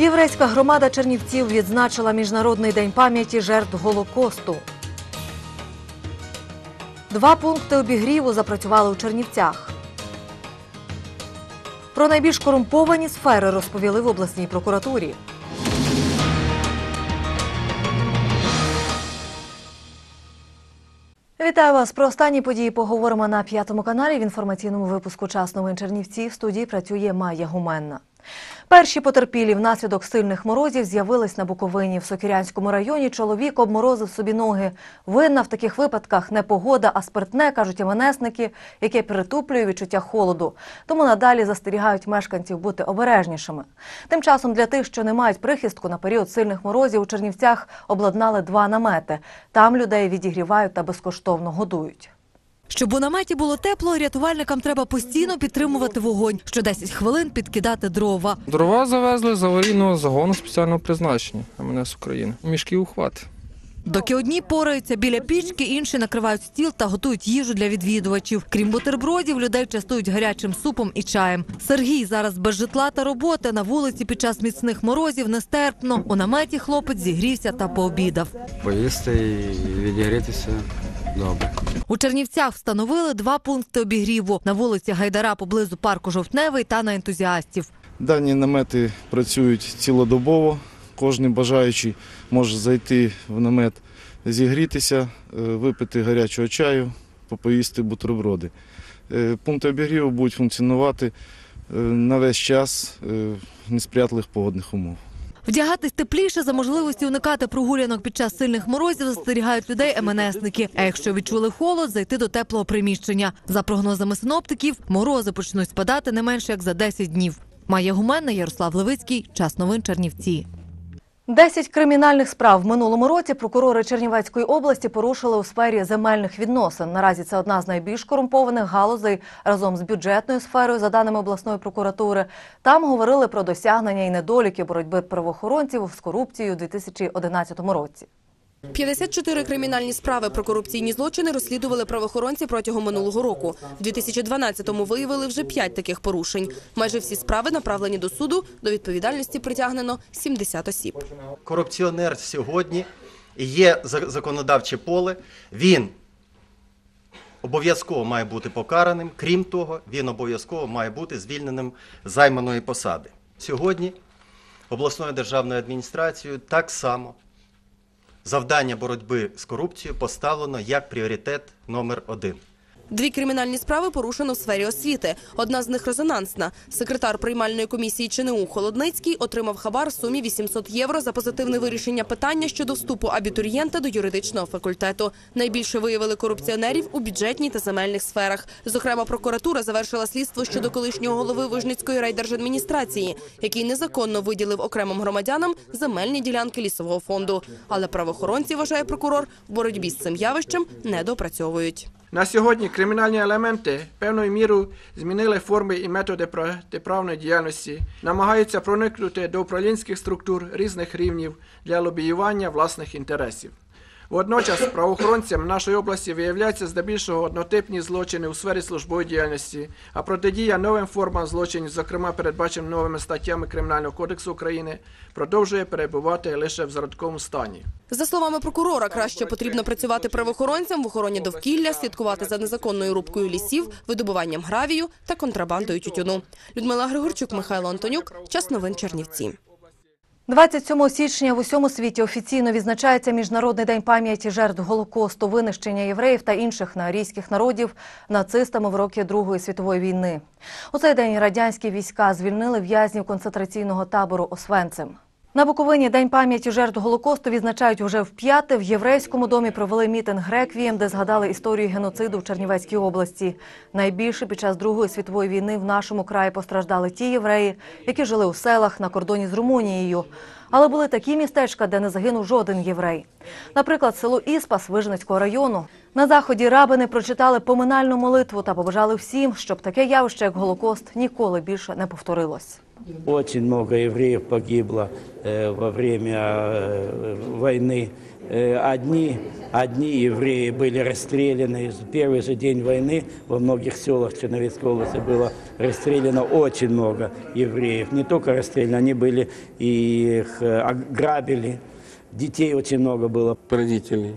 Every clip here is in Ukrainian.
Єврейська громада Чернівців відзначила Міжнародний день пам'яті жертв Голокосту. Два пункти обігріву запрацювали у Чернівцях. Про найбільш корумповані сфери розповіли в обласній прокуратурі. Вітаю вас. Про останні події поговоримо на п'ятому каналі. В інформаційному випуску час новин Чернівці в студії працює Майя Гуменна. Перші потерпілі внаслідок сильних морозів з'явились на Буковині. В Сокірянському районі чоловік обморозив собі ноги. Винна в таких випадках не погода, а спиртне, кажуть МНСники, яке перетуплює відчуття холоду. Тому надалі застерігають мешканців бути обережнішими. Тим часом для тих, що не мають прихистку на період сильних морозів, у Чернівцях обладнали два намети. Там людей відігрівають та безкоштовно годують. Щоб у наметі було тепло, рятувальникам треба постійно підтримувати вогонь. Що 10 хвилин підкидати дрова. Дрова завезли з аварійного загону спеціального призначення МНС України. Мішки ухват. Доки одні пораються біля пічки, інші накривають стіл та готують їжу для відвідувачів. Крім бутербродів, людей частують гарячим супом і чаєм. Сергій зараз без житла та роботи на вулиці під час міцних морозів нестерпно. У наметі хлопець зігрівся та пообідав. поїсти і відігрітися добре. У Чернівцях встановили два пункти обігріву на вулиці Гайдара поблизу парку Жовтневий та на ентузіастів. Дані намети працюють цілодобово. Кожен бажаючий може зайти в намет, зігрітися, е, випити гарячого чаю, попоїсти бутерброди. Е, Пункти обігріву будуть функціонувати е, на весь час несприятливих погодних умов. Вдягатись тепліше за можливості уникати прогулянок під час сильних морозів застерігають людей МНСники. А якщо відчули холод, зайти до теплого приміщення. За прогнозами синоптиків, морози почнуть спадати не менше як за 10 днів. Має Гуменна, Ярослав Левицький. Час новин Чернівці. Десять кримінальних справ в минулому році прокурори Чернівецької області порушили у сфері земельних відносин. Наразі це одна з найбільш корумпованих галузей разом з бюджетною сферою, за даними обласної прокуратури. Там говорили про досягнення і недоліки боротьби правоохоронців з корупцією у 2011 році. 54 кримінальні справи про корупційні злочини розслідували правоохоронці протягом минулого року. В 2012-му виявили вже 5 таких порушень. Майже всі справи направлені до суду. До відповідальності притягнено 70 осіб. корупціонер сьогодні є законодавче поле, він обов'язково має бути покараним. Крім того, він обов'язково має бути звільненим з займаної посади. Сьогодні обласною державною адміністрацією так само завдання боротьби з корупцією поставлено як пріоритет номер один. Дві кримінальні справи порушено в сфері освіти. Одна з них резонансна. Секретар приймальної комісії ЧНУ Холодницький отримав хабар в сумі 800 євро за позитивне вирішення питання щодо вступу абітурієнта до юридичного факультету. Найбільше виявили корупціонерів у бюджетній та земельних сферах. Зокрема, прокуратура завершила слідство щодо колишнього голови Вижницької райдержадміністрації, який незаконно виділив окремим громадянам земельні ділянки лісового фонду. Але правоохоронці, вважає прокурор, в боротьбі з цим явищем не допрацьовують. На сьогодні кримінальні елементи певною мірою змінили форми і методи протиправної діяльності, намагаються проникнути до управлінських структур різних рівнів для лобіювання власних інтересів. Водночас правоохоронцям нашої області виявляються здебільшого однотипні злочини у сфері службової діяльності, а протидія новим формам злочинів, зокрема передбаченим новими статтями Кримінального кодексу України, продовжує перебувати лише в зародковому стані. За словами прокурора, краще потрібно працювати правоохоронцям в охороні довкілля, слідкувати за незаконною рубкою лісів, видобуванням гравію та контрабандою тютюну. Людмила Григорчук, Михайло Антонюк. Час новин Чернівці. 27 січня в усьому світі офіційно відзначається Міжнародний день пам'яті жертв Голокосту, винищення євреїв та інших наарійських народів нацистами в роки Другої світової війни. У цей день радянські війська звільнили в'язнів концентраційного табору Освенцим. На Буковині День пам'яті жертв Голокосту відзначають уже вп'яте. В єврейському домі провели мітинг Реквієм, де згадали історію геноциду в Чернівецькій області. Найбільше під час Другої світової війни в нашому краї постраждали ті євреї, які жили у селах на кордоні з Румунією. Але були такі містечка, де не загинув жоден єврей. Наприклад, село Іспас Вижницького району. На заході рабини прочитали поминальну молитву та побажали всім, щоб таке явище, як Голокост, ніколи більше не повторилось. Очень много евреев погибло э, во время э, войны. Э, одни, одни евреи были расстреляны. В первый же день войны во многих селах Черновецкой области было расстреляно очень много евреев. Не только расстреляны, они были и их э, ограбили. Детей очень много было. родителей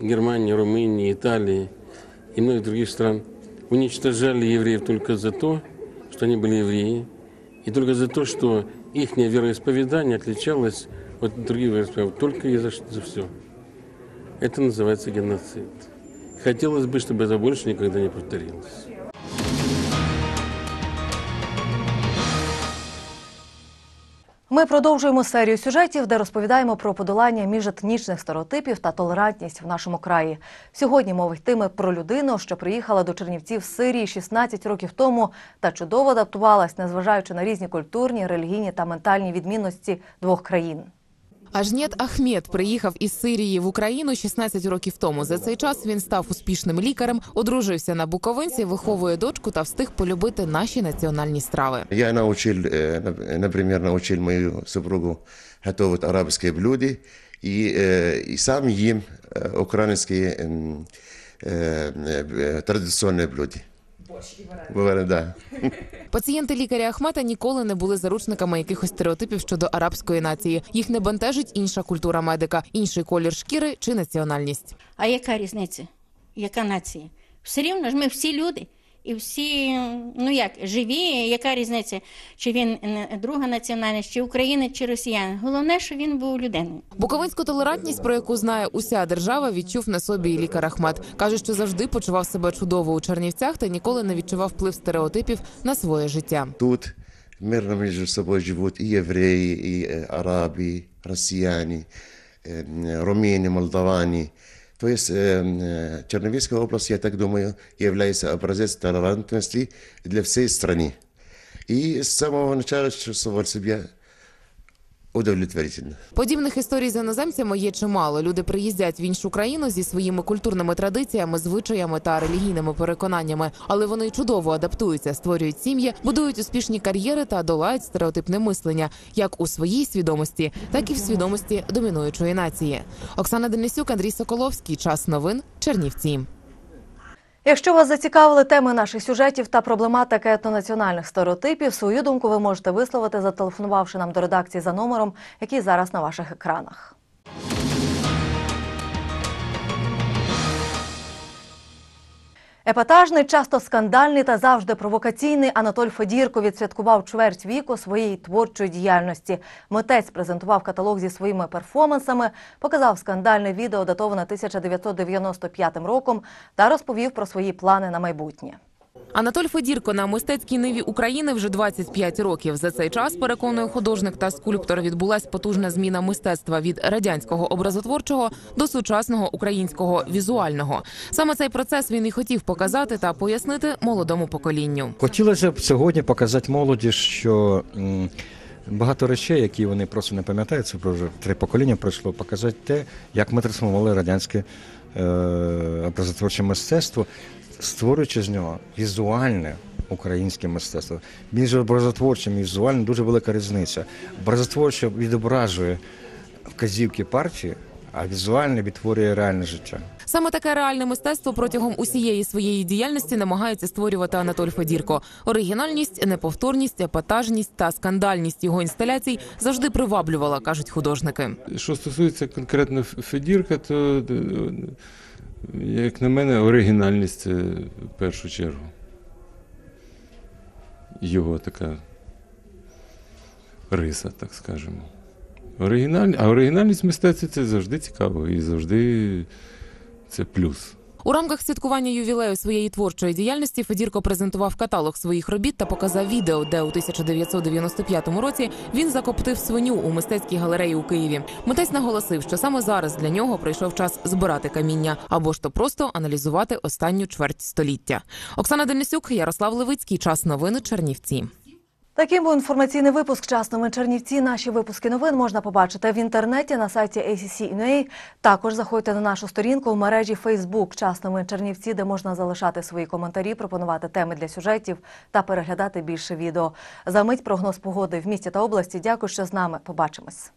Германии, Румынии, Италии и многих других стран уничтожали евреев только за то, что они были евреи, и только за то, что их вероисповедание отличалось от других вероисповеданий только и за, за все. Это называется геноцид. Хотелось бы, чтобы это больше никогда не повторилось. Ми продовжуємо серію сюжетів, де розповідаємо про подолання міжетнічних стереотипів та толерантність в нашому краї. Сьогодні мова йтиме про людину, що приїхала до Чернівців з Сирії 16 років тому та чудово адаптувалась, незважаючи на різні культурні, релігійні та ментальні відмінності двох країн. Ажнєт Ахмед приїхав із Сирії в Україну 16 років тому. За цей час він став успішним лікарем, одружився на буковинці, виховує дочку та встиг полюбити наші національні страви. Я научил, э, нап- например, научил мою супругу готовить арабские блюда и, э, и сам ем э, украинские м, э, э, традиционные блюда. Бывает, да. Пацієнти лікаря Ахмета ніколи не були заручниками якихось стереотипів щодо арабської нації. Їх не бентежить інша культура медика, інший колір шкіри чи національність. А яка різниця? Яка нація? Все рівно ж ми всі люди. І всі, ну як, живі, яка різниця, чи він е, друга національність, чи українець, чи росіянин. Головне, що він був людиною. Буковинську толерантність, про яку знає уся держава, відчув на собі і лікар Ахмед. каже, що завжди почував себе чудово у Чернівцях та ніколи не відчував вплив стереотипів на своє життя. Тут мирно между собой живут и евреи, и э, арабы, россияне, э, м, румыны, молдаване. То есть Черновицкая область, я так думаю, является образец толерантности для всей страны. И с самого начала чувствовал себя удовлетворительно. Подібних історій з іноземцями є чимало. Люди приїздять в іншу країну зі своїми культурними традиціями, звичаями та релігійними переконаннями, але вони чудово адаптуються, створюють сім'ї, будують успішні кар'єри та долають стереотипне мислення, як у своїй свідомості, так і в свідомості домінуючої нації. Оксана Денисюк, Андрій Соколовський. Час новин. Чернівці. Якщо вас зацікавили теми наших сюжетів та проблематики етнонаціональних стереотипів, свою думку ви можете висловити, зателефонувавши нам до редакції за номером, який зараз на ваших екранах. Епатажний, часто скандальний та завжди провокаційний Анатоль Федірко відсвяткував чверть віку своєї творчої діяльності. Митець презентував каталог зі своїми перформансами, показав скандальне відео, датоване 1995 роком, та розповів про свої плани на майбутнє. Анатоль Федірко на мистецькій ниві України вже 25 років. За цей час переконує художник та скульптор. Відбулась потужна зміна мистецтва від радянського образотворчого до сучасного українського візуального. Саме цей процес він і хотів показати та пояснити молодому поколінню. Хотілося б сьогодні показати молоді, що багато речей, які вони просто не пам'ятають, це вже три покоління пройшло, показати те, як ми трансформували радянське е, образотворче мистецтво, створюючи з нього візуальне українське мистецтво. Між образотворчим і візуальним дуже велика різниця. Образотворче відображує вказівки партії, а візуальне відтворює реальне життя. Саме таке реальне мистецтво протягом усієї своєї діяльності намагається створювати Анатоль Федірко. Оригінальність, неповторність, епатажність та скандальність його інсталяцій завжди приваблювала, кажуть художники. Що стосується конкретно Федірка, то, е, як на мене, оригінальність це в першу чергу. Його така риса, так скажемо. Оригіналь... А оригінальність мистецтва це завжди цікаво і завжди це плюс. У рамках святкування ювілею своєї творчої діяльності Федірко презентував каталог своїх робіт та показав відео, де у 1995 році він закоптив свиню у мистецькій галереї у Києві. Митець наголосив, що саме зараз для нього прийшов час збирати каміння або ж то просто аналізувати останню чверть століття. Оксана Денисюк, Ярослав Левицький. Час новини Чернівці. Таким був інформаційний випуск «Часного Чернівці». Наші випуски новин можна побачити в інтернеті на сайті ACC.UA. Також заходьте на нашу сторінку в мережі Facebook «Часними Чернівці», де можна залишати свої коментарі, пропонувати теми для сюжетів та переглядати більше відео. За мить прогноз погоди в місті та області. Дякую, що з нами. Побачимось.